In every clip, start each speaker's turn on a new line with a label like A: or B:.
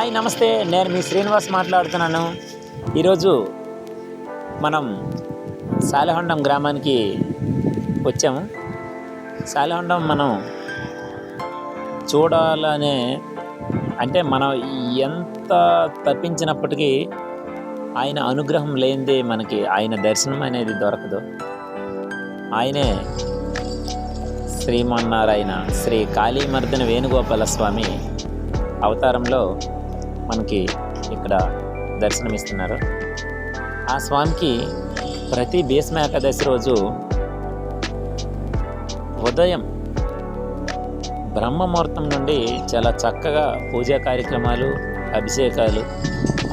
A: Hi నమస్తే. నేను మీ శ్రీనివాస్ మాట్లాడుతున్నాను. ఈరోజు మనం సాలహొండం గ్రామానికి వచ్చాము. సాలహొండం మనం చూడాలనే అంటే మనం ఎంత తప్పించినప్పటికీ ఆయన అనుగ్రహం లేనిదే మనకి ఆయన దర్శనం అనేది దొరకదు. ఆయనే శ్రీమన్నారాయణ శ్రీ కాళీమర్దన వేణుగోపాల స్వామి అవతారంలో మనకి ఇక్కడ దర్శనమిస్తున్నారు. ఆ స్వామికి ప్రతి భీష్మ ఏకాదశి రోజు ఉదయం బ్రహ్మముహూర్తం నుండి చాలా చక్కగా పూజా కార్యక్రమాలు అభిషేకాలు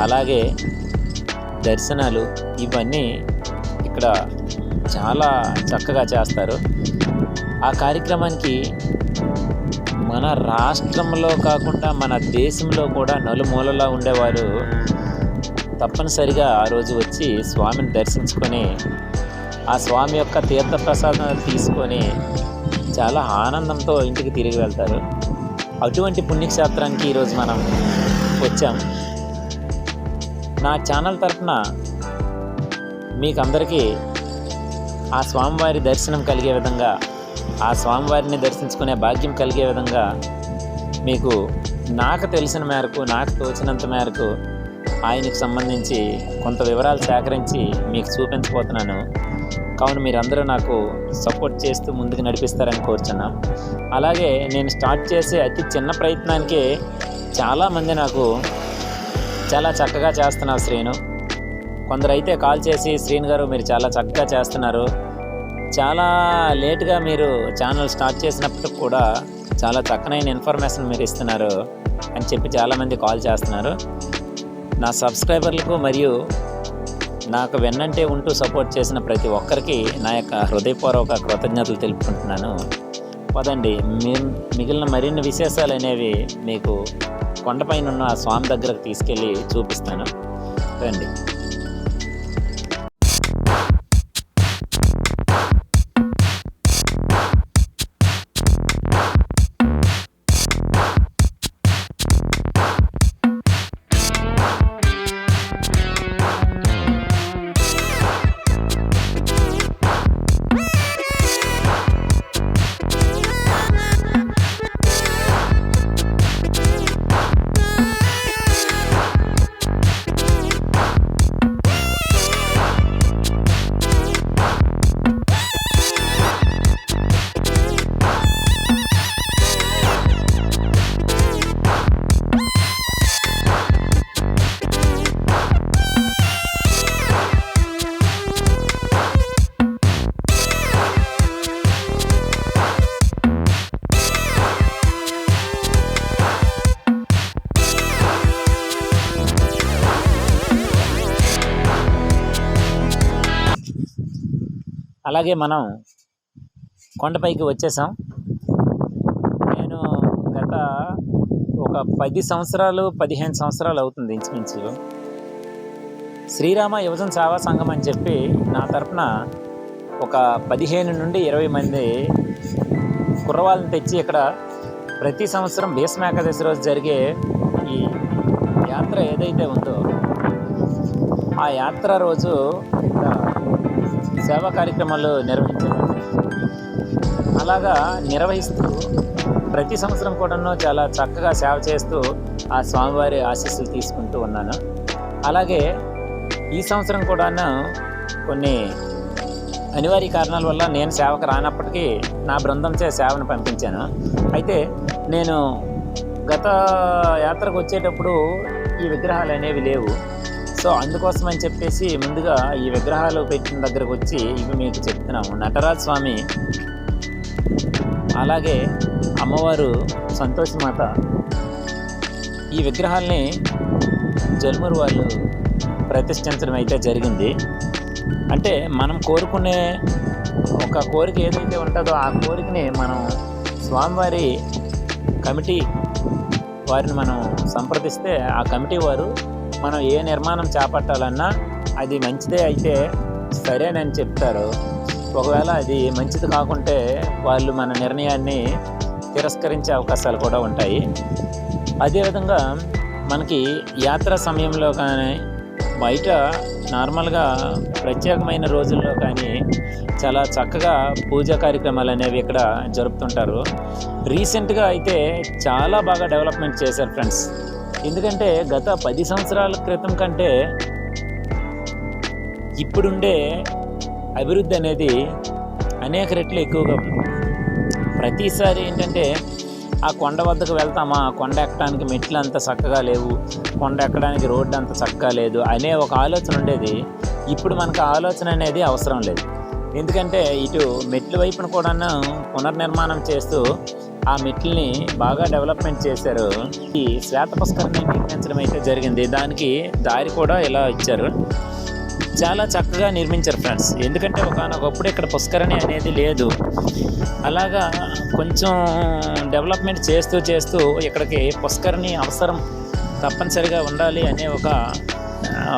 A: అలాగే దర్శనాలు ఇవన్నీ ఇక్కడ చాలా చక్కగా చేస్తారు. ఆ కార్యక్రమానికి మన రాష్ట్రంలో కాకుండా మన దేశంలో కూడా నలుమూలలా ఉండేవారు. తప్పనిసరిగా ఆ రోజు వచ్చి స్వామిని దర్శించుకొని ఆ స్వామి యొక్క తీర్థప్రసాదం తీసుకొని చాలా ఆనందంతో ఇంటికి తిరిగి వెళ్తారు. అటువంటి పుణ్యక్షేత్రానికి ఈరోజు మనం వచ్చాం. నా ఛానల్ తరఫున మీకు అందరికీ ఆ స్వామివారి దర్శనం కలిగే విధంగా ఆ స్వామివారిని దర్శించుకునే భాగ్యం కలిగే విధంగా మీకు నాకు తెలిసిన మేరకు నాకు తోచినంత మేరకు ఆయనకు సంబంధించి కొంత వివరాలు సేకరించి మీకు చూపించబోతున్నాను. కావున మీరందరూ నాకు సపోర్ట్ చేస్తూ ముందుకు నడిపిస్తారని కోరుచున్నాం. అలాగే నేను స్టార్ట్ చేసే అతి చిన్న ప్రయత్నానికే చాలామంది నాకు చాలా చక్కగా చేస్తున్నారు శ్రీను. కొందరైతే కాల్ చేసి శ్రీను గారు మీరు చాలా చక్కగా చేస్తున్నారు. చాలా లేట్గా మీరు ఛానల్ స్టార్ట్ చేసినప్పుడు కూడా చాలా చక్కనైన ఇన్ఫర్మేషన్ మీరు ఇస్తున్నారు అని చెప్పి చాలామంది కాల్ చేస్తున్నారు. నా సబ్స్క్రైబర్లకు మరియు నాకు వెన్నంటే ఉంటూ సపోర్ట్ చేసిన ప్రతి ఒక్కరికి నా యొక్క హృదయపూర్వక కృతజ్ఞతలు తెలుపుకుంటున్నాను. పదండి మిగిలిన మరిన్ని విశేషాలు అనేవి మీకు కొండపైన ఉన్న ఆ స్వామి దగ్గరకు తీసుకెళ్ళి చూపిస్తాను. రండి. అలాగే మనం కొండపైకి వచ్చేసాం. నేను గత ఒక పది సంవత్సరాలు పదిహేను సంవత్సరాలు అవుతుంది ఇంచుమించు శ్రీరామ యువజన సేవా సంఘం అని చెప్పి నా తరపున ఒక పదిహేను నుండి ఇరవై మంది కుర్రవాళ్ళని తెచ్చి ఇక్కడ ప్రతి సంవత్సరం భీష్మ ఏకాదశి రోజు జరిగే ఈ యాత్ర ఏదైతే ఉందో ఆ యాత్ర రోజు ఇక్కడ సేవా కార్యక్రమాలు నిర్వహించారు అలాగా నిర్వహిస్తూ ప్రతి సంవత్సరం కూడాను చాలా చక్కగా సేవ చేస్తూ ఆ స్వామివారి ఆశీస్సులు తీసుకుంటూ ఉన్నాను. అలాగే ఈ సంవత్సరం కూడాను కొన్ని అనివార్య కారణాల వల్ల నేను సేవకు రానప్పటికీ నా బృందంచే సేవను పంపించాను. అయితే నేను గత యాత్రకు వచ్చేటప్పుడు ఈ విగ్రహాలు అనేవి లేవు. సో అందుకోసం అని చెప్పేసి ముందుగా ఈ విగ్రహాలు పెట్టిన దగ్గరకు వచ్చి ఇవి మీకు చెప్తున్నాము. నటరాజ్ స్వామి అలాగే అమ్మవారు సంతోషమాత ఈ విగ్రహాల్ని జల్మూరు వాళ్ళు ప్రతిష్ఠించడం అయితే జరిగింది. అంటే మనం కోరుకునే ఒక కోరిక ఏదైతే ఉంటుందో ఆ కోరికని మనం స్వామివారి కమిటీ వారిని మనం సంప్రదిస్తే ఆ కమిటీ వారు మనం ఏ నిర్మాణం చేపట్టాలన్నా అది మంచిదే అయితే సరేనని చెప్తారు. ఒకవేళ అది మంచిది కాకుంటే వాళ్ళు మన నిర్ణయాన్ని తిరస్కరించే అవకాశాలు కూడా ఉంటాయి. అదేవిధంగా మనకి యాత్ర సమయంలో కానీ బయట నార్మల్గా ప్రత్యేకమైన రోజుల్లో కానీ చాలా చక్కగా పూజా కార్యక్రమాలు అనేవి ఇక్కడ జరుపుతుంటారు. రీసెంట్గా అయితే చాలా బాగా డెవలప్మెంట్ చేశారు ఫ్రెండ్స్. ఎందుకంటే గత పది సంవత్సరాల క్రితం కంటే ఇప్పుడుండే అభివృద్ధి అనేది అనేక రెట్లు ఎక్కువగా ఉంది ప్రతిసారి ఏంటంటే ఆ కొండ వద్దకు వెళ్తామా? ఆ కొండ ఎక్కడానికి మెట్లు అంత చక్కగా లేవు. కొండ ఎక్కడానికి రోడ్డు అంత చక్కగా లేదు అనే ఒక ఆలోచన ఉండేది. ఇప్పుడు మనకు ఆలోచన అనేది అవసరం లేదు. ఎందుకంటే ఇటు మెట్ల వైపున కూడా పునర్నిర్మాణం చేస్తూ ఆ మెట్లని బాగా డెవలప్మెంట్ చేశారు. ఈ శ్వేత పుష్కరిణి నిర్మించడం అయితే జరిగింది. దానికి దారి కూడా ఇలా ఇచ్చారు. చాలా చక్కగా నిర్మించారు ఫ్రెండ్స్. ఎందుకంటే ఒకనొకప్పుడు ఇక్కడ పుష్కరణి అనేది లేదు. అలాగా కొంచెం డెవలప్మెంట్ చేస్తూ చేస్తూ ఇక్కడికి పుష్కరణి అవసరం తప్పనిసరిగా ఉండాలి అనే ఒక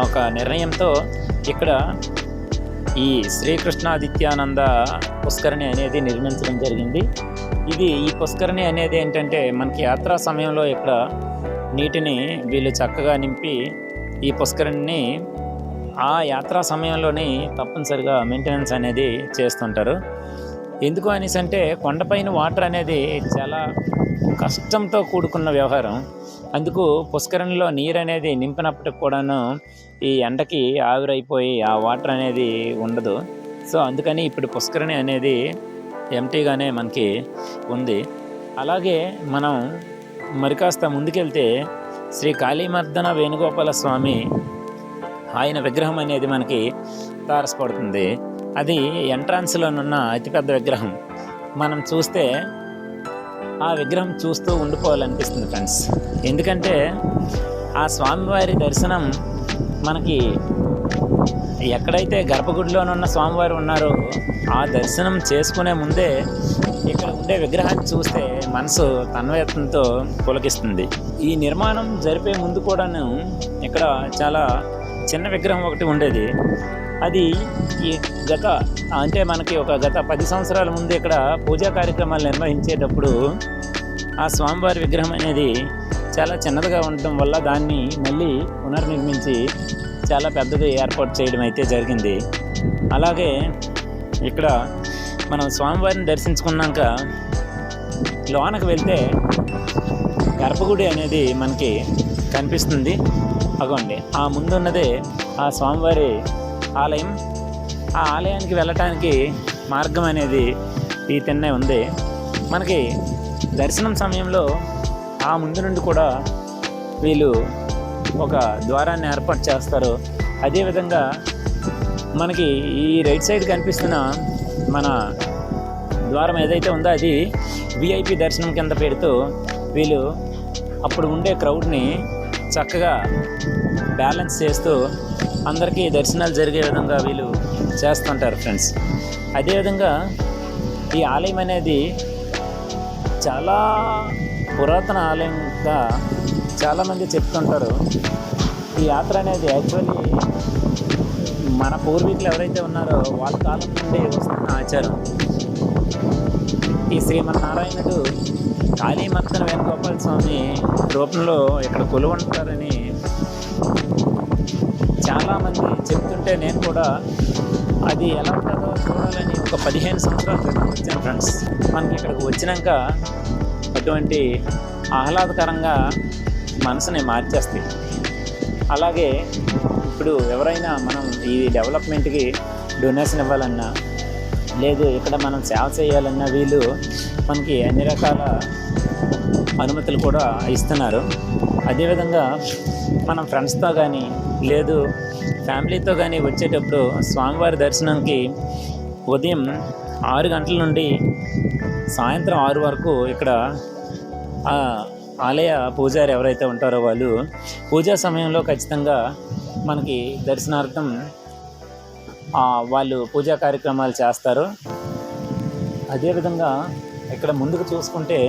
A: ఒక నిర్ణయంతో ఇక్కడ ఈ శ్రీకృష్ణాదిత్యానంద పుష్కరణి అనేది నిర్మించడం జరిగింది. ఇది ఈ పుష్కరణి అనేది ఏంటంటే మనకి యాత్రా సమయంలో ఇక్కడ నీటిని వీళ్ళు చక్కగా నింపి ఈ పుష్కరిణిని ఆ యాత్రా సమయంలోనే తప్పనిసరిగా మెయింటెనెన్స్ అనేది చేస్తుంటారు. ఎందుకు అనేసి అంటే కొండపైన వాటర్ అనేది చాలా కష్టంతో కూడుకున్న వ్యవహారం. అందుకు పుష్కరంలో నీరు అనేది నింపినప్పటికి కూడాను ఈ ఎండకి ఆవిరైపోయి ఆ వాటర్ అనేది ఉండదు. సో అందుకని ఇప్పుడు పుష్కరణి అనేది ఎంటీగానే మనకి ఉంది. అలాగే మనం మరి కాస్త ముందుకెళ్తే శ్రీ కాళీమర్దన వేణుగోపాల స్వామి ఆయన విగ్రహం అనేది మనకి తారసపడుతుంది. అది ఎంట్రాన్స్లోనున్న అతిపెద్ద విగ్రహం. మనం చూస్తే ఆ విగ్రహం చూస్తూ ఉండిపోవాలనిపిస్తుంది ఫ్రెండ్స్. ఎందుకంటే ఆ స్వామివారి దర్శనం మనకి ఎక్కడైతే గర్భగుడిలోనున్న స్వామివారు ఉన్నారో ఆ దర్శనం చేసుకునే ముందే ఇక్కడ ఉండే విగ్రహాన్ని చూస్తే మనసు తన్వయత్నంతో పులకిస్తుంది. ఈ నిర్మాణం జరిపే ముందు కూడాను ఇక్కడ చాలా చిన్న విగ్రహం ఒకటి ఉండేది. అది ఈ గత అంటే మనకి ఒక గత పది సంవత్సరాల ముందు ఇక్కడ పూజా కార్యక్రమాలు నిర్వహించేటప్పుడు ఆ స్వామివారి విగ్రహం అనేది చాలా చిన్నదిగా ఉండటం వల్ల దాన్ని మళ్ళీ పునర్నిర్మించి చాలా పెద్దది ఏర్పాటు చేయడం అయితే జరిగింది. అలాగే ఇక్కడ మనం స్వామివారిని దర్శించుకున్నాక లోనకు వెళ్తే గర్భగుడి అనేది మనకి కనిపిస్తుంది. అగోండి ఆ ముందున్నదే ఆ స్వామివారి ఆలయం. ఆ ఆలయానికి వెళ్ళటానికి మార్గం అనేది ఈ తిన్నే ఉంది. మనకి దర్శనం సమయంలో ఆ ముందు నుండి కూడా వీళ్ళు ఒక ద్వారాన్ని ఏర్పాటు చేస్తారు. అదేవిధంగా మనకి ఈ రైట్ సైడ్ కనిపిస్తున్న మన ద్వారం ఏదైతే ఉందో అది విఐపి దర్శనం కింద పెడుతూ వీళ్ళు అప్పుడు ఉండే క్రౌడ్ని చక్కగా బ్యాలెన్స్ చేస్తూ అందరికీ దర్శనాలు జరిగే విధంగా వీళ్ళు చేస్తుంటారు ఫ్రెండ్స్. అదేవిధంగా ఈ ఆలయం అనేది చాలా పురాతన ఆలయంగా చాలామంది చెప్తుంటారు. ఈ యాత్ర అనేది యాక్చువల్లీ మన పూర్వీకులు ఎవరైతే ఉన్నారో వాళ్ళ కాలం నుండి వస్తున్న ఆచారం. ఈ శ్రీమన్నారాయణుడు కాళీమత్తన వేణుగోపాల స్వామి రూపంలో ఇక్కడ కొలువంటారని చాలామంది చెప్తుంటే నేను కూడా అది ఎలా ఉంటుందో చూడాలని ఒక పదిహేను సంవత్సరాల క్రితం వచ్చాను ఫ్రెండ్స్. మనకి ఇక్కడికి వచ్చినాక అటువంటి ఆహ్లాదకరంగా మనసుని మార్చేస్తాయి. అలాగే ఇప్పుడు ఎవరైనా మనం ఈ డెవలప్మెంట్కి డొనేషన్ ఇవ్వాలన్నా లేదు ఇక్కడ మనం సేవ చేయాలన్నా వీళ్ళు మనకి అన్ని రకాల అనుమతులు కూడా ఇస్తున్నారు. అదేవిధంగా మనం ఫ్రెండ్స్తో కానీ లేదు. ఫ్యామిలీతో కానీ వచ్చేటప్పుడు స్వామివారి దర్శనంకి ఉదయం ఆరు గంటల నుండి సాయంత్రం ఆరు వరకు ఇక్కడ ఆలయ పూజారి ఎవరైతే ఉంటారో వాళ్ళు పూజా సమయంలో ఖచ్చితంగా మనకి దర్శనార్థం వాళ్ళు పూజా కార్యక్రమాలు చేస్తారు. అదేవిధంగా ఇక్కడ ముందుకు చూసుకుంటే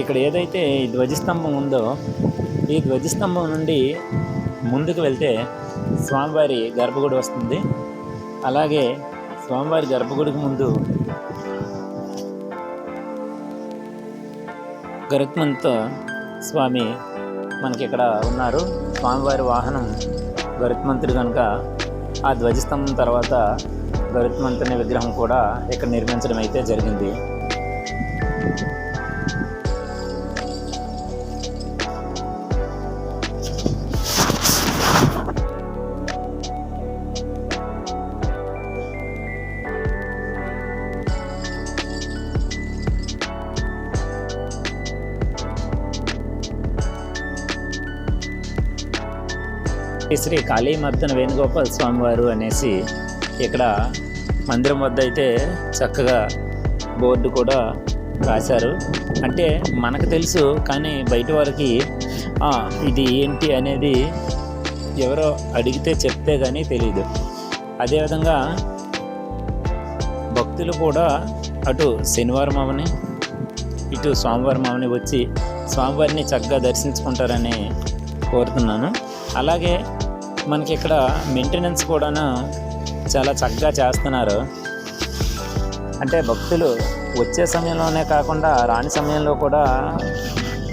A: ఇక్కడ ఏదైతే ఈ ధ్వజస్తంభం ఉందో ఈ ధ్వజస్తంభం నుండి ముందుకు వెళ్తే స్వామివారి గర్భగుడి వస్తుంది. అలాగే స్వామివారి గర్భగుడికి ముందు గరుత్మంత స్వామి మనకి ఇక్కడ ఉన్నారు. స్వామివారి వాహనం గరుత్మంతుడు కనుక ఆ ధ్వజస్తంభం తర్వాత గరుత్మంతుని విగ్రహం కూడా ఇక్కడ నిర్మించడం అయితే జరిగింది. శ్రీ కాళీమర్దన వేణుగోపాల్ స్వామివారు అనేసి ఇక్కడ మందిరం వద్ద అయితే చక్కగా బోర్డు కూడా రాశారు. అంటే మనకు తెలుసు కానీ బయట వారికి ఇది ఏంటి అనేది ఎవరో అడిగితే చెప్తే కానీ తెలియదు అదేవిధంగా భక్తులు కూడా అటు శనివారం అవని ఇటు స్వామివారం అవని వచ్చి స్వామివారిని చక్కగా దర్శించుకుంటారని కోరుతున్నాను. అలాగే మనకి ఇక్కడ మెయింటెనెన్స్ కూడాను చాలా చక్కగా చేస్తున్నారు. అంటే భక్తులు వచ్చే సమయంలోనే కాకుండా రాని సమయంలో కూడా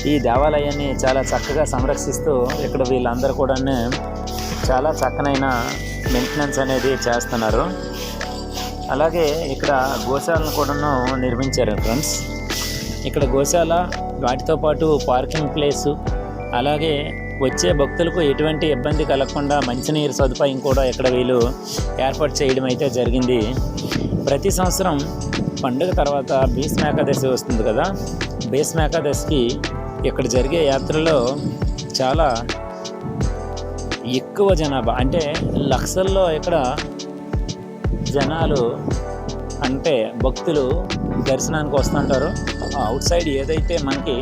A: ఈ దేవాలయాన్ని చాలా చక్కగా సంరక్షిస్తూ ఇక్కడ వీళ్ళందరూ కూడా చాలా చక్కనైన మెయింటెనెన్స్ అనేది చేస్తున్నారు. అలాగే ఇక్కడ గోశాలను కూడాను నిర్మించారు ఫ్రెండ్స్ ఇక్కడ గోశాల వాటితో పాటు పార్కింగ్ ప్లేసు అలాగే వచ్చే భక్తులకు ఎటువంటి ఇబ్బంది కలగకుండా మంచినీరు సదుపాయం కూడా ఇక్కడ వీళ్ళు ఏర్పాటు చేయడం అయితే జరిగింది. ప్రతి సంవత్సరం పండుగ తర్వాత భీష్మేకాదశి వస్తుంది కదా. భీష్మేకాదశికి ఇక్కడ జరిగే యాత్రలో చాలా ఎక్కువ జనాభా అంటే లక్షల్లో ఇక్కడ జనాలు అంటే భక్తులు దర్శనానికి వస్తుంటారు. అవుట్ సైడ్ ఏదైతే మనకి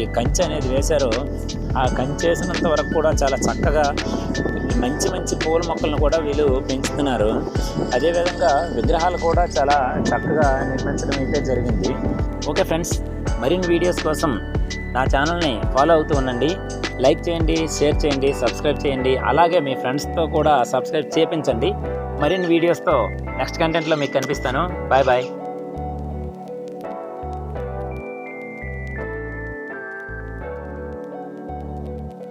A: ఈ కంచె అనేది వేశారో ఆ కంచె వేసినంత వరకు కూడా చాలా చక్కగా మంచి మంచి పూల మొక్కలను కూడా వీళ్ళు పెంచుతున్నారు. అదేవిధంగా విగ్రహాలు కూడా చాలా చక్కగా నిర్మించడం అయితే జరిగింది. ఓకే ఫ్రెండ్స్ మరిన్ని వీడియోస్ కోసం నా ఛానల్ని ఫాలో అవుతూ ఉండండి. లైక్ చేయండి షేర్ చేయండి సబ్స్క్రైబ్ చేయండి. అలాగే మీ ఫ్రెండ్స్తో కూడా సబ్స్క్రైబ్ చేపించండి. మరిన్ని వీడియోస్తో నెక్స్ట్ కంటెంట్లో మీకు కనిపిస్తాను. Bye bye.